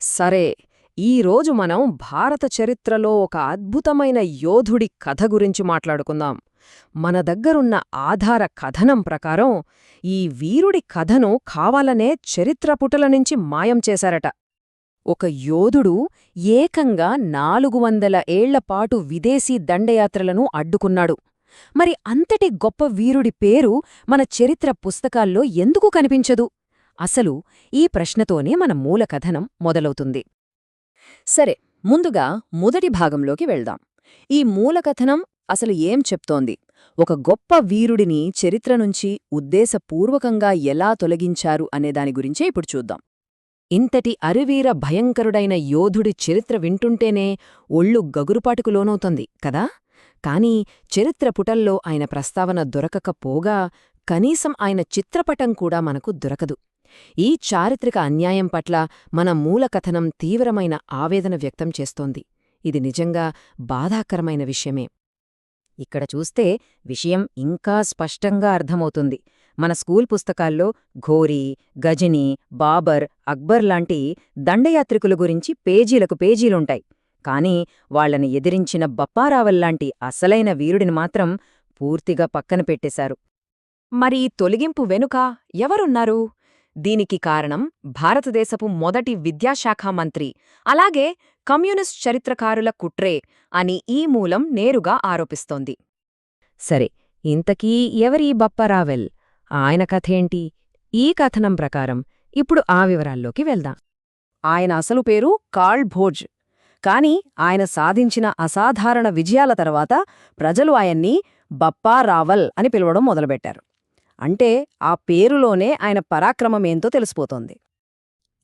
సరే ఈరోజు మనం భారత చరిత్రలో ఒక అద్భుతమైన యోధుడి కథ గురించి మాట్లాడుకుందాం. మన దగ్గరున్న ఆధార కథనం ప్రకారం ఈ వీరుడి కథను కావాలనే చరిత్రపుటల నుంచి మాయం చేశారట. ఒక యోధుడు ఏకంగా నాలుగు వందల ఏళ్ళపాటు విదేశీ దండయాత్రలను అడ్డుకున్నాడు. మరి అంతటి గొప్ప వీరుడి పేరు మన చరిత్ర పుస్తకాల్లో ఎందుకు కనిపించదు? అసలు ఈ ప్రశ్నతోనే మన మూల కథనం మొదలవుతుంది. సరే ముందుగా మొదటి భాగంలోకి వెళ్దాం. ఈ మూల కథనం అసలు ఏం చెప్తోంది? ఒక గొప్ప వీరుడిని చరిత్ర నుంచి ఉద్దేశపూర్వకంగా ఎలా తొలగించారు అనే దాని గురించే ఇప్పుడు చూద్దాం. ఇంతటి అరివీర భయంకరుడైన యోధుడి చరిత్ర వింటుంటేనే ఒళ్ళు గగురుపాటుకు లోనవుతోంది కదా? కాని చరిత్ర పుటల్లో ఆయన ప్రస్తావన దొరకకపోగా కనీసం ఆయన చిత్రపటం కూడా మనకు దొరకదు. ఈ చారిత్రక అన్యాయం పట్ల మన మూల కథనం తీవ్రమైన ఆవేదన వ్యక్తం చేస్తోంది. ఇది నిజంగా బాధాకరమైన విషయమే. ఇక్కడ చూస్తే విషయం ఇంకా స్పష్టంగా అర్థమవుతుంది. మన స్కూల్ పుస్తకాల్లో ఘోరీ గజని బాబర్ అక్బర్ లాంటి దండయాత్రికుల గురించి పేజీలకు పేజీలుంటాయి. కాని వాళ్ళను ఎదిరించిన బప్పారావల్లాంటి అసలైన వీరుడిని మాత్రం పూర్తిగా పక్కన పెట్టేశారు. మరి తొలగింపు వెనుక ఎవరున్నారు? దీనికి కారణం భారతదేశపు మొదటి విద్యాశాఖ మంత్రి అలాగే కమ్యూనిస్ట్ చరిత్రకారుల కుట్రే అని ఈ మూలం నేరుగా ఆరోపిస్తోంది. సరే ఇంతకీ ఎవరీ బప్పరావెల్? ఆయన కథేంటి? ఈ కథనం ప్రకారం ఇప్పుడు ఆ వివరాల్లోకి వెళ్దాం. ఆయన అసలు పేరు కార్ల్ భోజ్. కాని ఆయన సాధించిన అసాధారణ విజయాల తర్వాత ప్రజలు ఆయన్ని బప్పారావల్ అని పిలవడం మొదలుపెట్టారు. అంటే ఆ పేరులోనే ఆయన పరాక్రమమేంతో తెలిసిపోతోంది.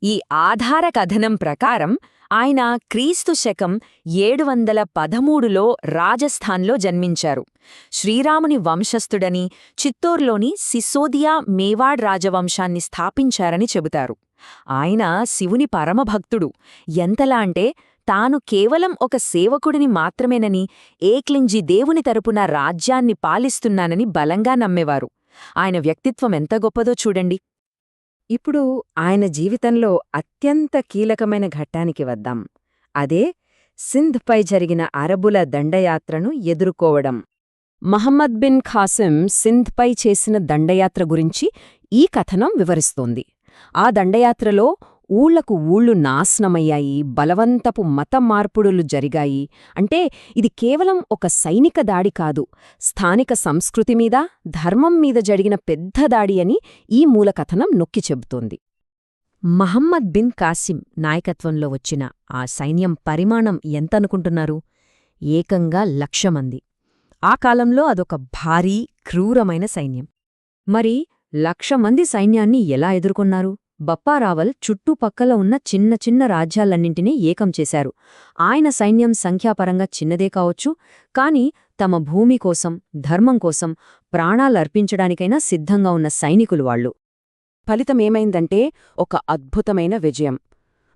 ఈ ఆధార కథనం ప్రకారం ఆయన క్రీస్తు శకం ఏడు వందల పదమూడులో రాజస్థాన్లో జన్మించారు. శ్రీరాముని వంశస్థుడని చిత్తూర్లోని సిసోదియా మేవాడ్ రాజవంశాన్ని స్థాపించారని చెబుతారు. ఆయన శివుని పరమభక్తుడు. ఎంతలా అంటే తాను కేవలం ఒక సేవకుడిని మాత్రమేనని ఏక్లింజి దేవుని తరపున రాజ్యాన్ని పాలిస్తున్నానని బలంగా నమ్మేవారు. ఆయన వ్యక్తిత్వం ఎంత గొప్పదో చూడండి. ఇప్పుడు ఆయన జీవితంలో అత్యంత కీలకమైన ఘట్టానికి వద్దాం. అదే సింధ్పై జరిగిన అరబుల దండయాత్రను ఎదుర్కోవడం. మహమ్మద్ బిన్ ఖాసిం సింధ్పై చేసిన దండయాత్ర గురించి ఈ కథనం వివరిస్తోంది. ఆ దండయాత్రలో ఊళ్ళకు ఊళ్ళు నాశనమయ్యాయి బలవంతపు మత మార్పుడులు జరిగాయి. అంటే ఇది కేవలం ఒక సైనిక దాడి కాదు స్థానిక సంస్కృతి మీద ధర్మం మీద జరిగిన పెద్ద దాడి అని ఈ మూలకథనం నొక్కి చెబుతోంది. మహమ్మద్ బిన్ కాసిం నాయకత్వంలో వచ్చిన ఆ సైన్యం పరిమాణం ఎంతనుకుంటున్నారు? ఏకంగా లక్షమంది. ఆ కాలంలో అదొక భారీ క్రూరమైన సైన్యం. మరి లక్షమంది సైన్యాన్ని ఎలా ఎదుర్కొన్నారు? బప్పారావల్ చుట్టుపక్కల ఉన్న చిన్న చిన్న రాజ్యాలన్నింటినీ ఏకం చేశారు. ఆయన సైన్యం సంఖ్యాపరంగా చిన్నదే కావచ్చు కాని తమ భూమి కోసం ధర్మం కోసం ప్రాణాలర్పించడానికైనా సిద్ధంగా ఉన్న సైనికులు వాళ్ళు ఫలితమేమైందంటే ఒక అద్భుతమైన విజయం.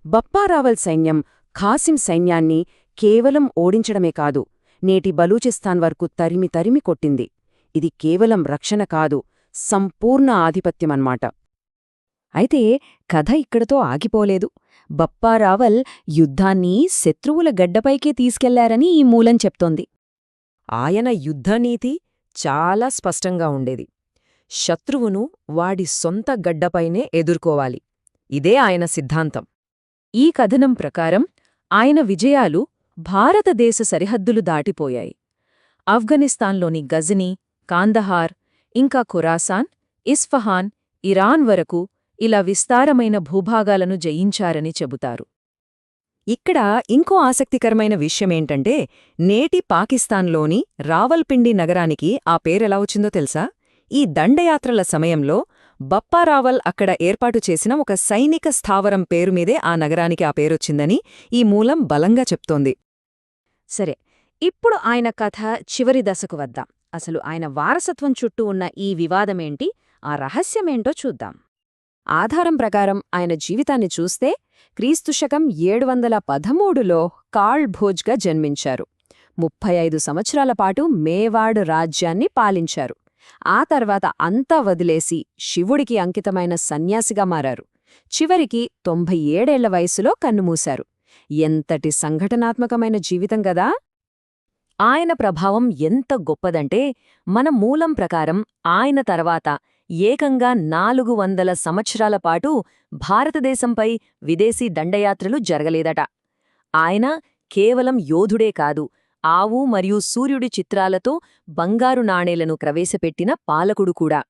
బప్పారావల్ సైన్యం ఖాసిం సైన్యాన్ని కేవలం ఓడించడమే కాదు నేటి బలూచిస్తాన్ వరకు తరిమి తరిమి కొట్టింది. ఇది కేవలం రక్షణ కాదు సంపూర్ణ ఆధిపత్యమన్మాట అయితే కథ ఇక్కడతో ఆగిపోలేదు. బప్పారావల్ యుద్ధాన్ని శత్రువుల గడ్డపైకే తీసుకెళ్ళారని ఈ మూలం చెప్తోంది. ఆయన యుద్ధనీతి చాలా స్పష్టంగా ఉండేది. శత్రువును వాడి సొంత గడ్డపైనే ఎదుర్కోవాలి. ఇదే ఆయన సిద్ధాంతం. ఈ కథనం ప్రకారం ఆయన విజయాలు భారతదేశ సరిహద్దులు దాటిపోయాయి. ఆఫ్ఘనిస్తాన్లోని గజనీ కాందహార్ ఇంకా ఖురాసాన్ ఇస్ఫహాన్ ఇరాన్ వరకు ఇలా విస్తారమైన భూభాగాలను జయించారని చెబుతారు. ఇక్కడ ఇంకో ఆసక్తికరమైన విషయమేంటంటే నేటి పాకిస్తాన్లోని రావల్పిండి నగరానికి ఆ పేరెలా వచ్చిందో తెలుసా? ఈ దండయాత్రల సమయంలో బప్పారావల్ అక్కడ ఏర్పాటు చేసిన ఒక సైనిక స్థావరం పేరుమీదే ఆ నగరానికి ఆ పేరొచ్చిందని ఈ మూలం బలంగా చెప్తోంది. సరే ఇప్పుడు ఆయన కథ చివరి దశకు వద్దాం. అసలు ఆయన వారసత్వం చుట్టూ ఉన్న ఈ వివాదమేంటి? ఆ రహస్యమేంటో చూద్దాం. ఆధారం ప్రకారం ఆయన జీవితాన్ని చూస్తే క్రీస్తుశకం ఏడు వందల పదమూడులో కార్ల్ భోజ్గా జన్మించారు. ముప్పై ఐదు సంవత్సరాల పాటు మేవాడ్ రాజ్యాన్ని పాలించారు. ఆ తర్వాత అంతా వదిలేసి శివుడికి అంకితమైన సన్యాసిగా మారారు. చివరికి తొంభై ఏడేళ్ళ వయసులో కన్నుమూశారు. ఎంతటి సంఘటనాత్మకమైన జీవితం గదా! ఆయన ప్రభావం ఎంత గొప్పదంటే మన మూలం ప్రకారం ఆయన తర్వాత ఏకంగా నాలుగు వందల సంవత్సరాల పాటు భారతదేశంపై విదేశీ దండయాత్రలు జరగలేదట. ఆయన కేవలం యోధుడే కాదు ఆవు మరియు సూర్యుడి చిత్రాలతో బంగారు నాణేలను ప్రవేశపెట్టిన పాలకుడు కూడా.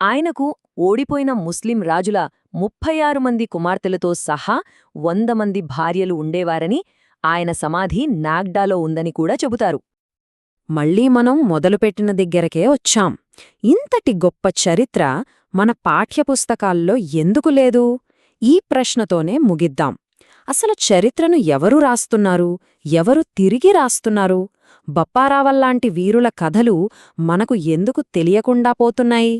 ఆయనకు ఓడిపోయిన ముస్లిం రాజుల ముప్పై ఆరు మంది కుమార్తెలతో సహా వంద మంది భార్యలు ఉండేవారని ఆయన సమాధి నాగ్డాలో ఉందని కూడా చెబుతారు. మళ్ళీ మనం మొదలుపెట్టిన దగ్గరకే వచ్చాం. ఇంతటి గొప్ప చరిత్ర మన పాఠ్యపుస్తకాల్లో ఎందుకు లేదు? ఈ ప్రశ్నతోనే ముగిద్దాం. అసలు చరిత్రను ఎవరు రాస్తున్నారు? ఎవరు తిరిగి రాస్తున్నారు? బప్పారావల్లాంటి వీరుల కథలు మనకు ఎందుకు తెలియకుండా పోతున్నాయి?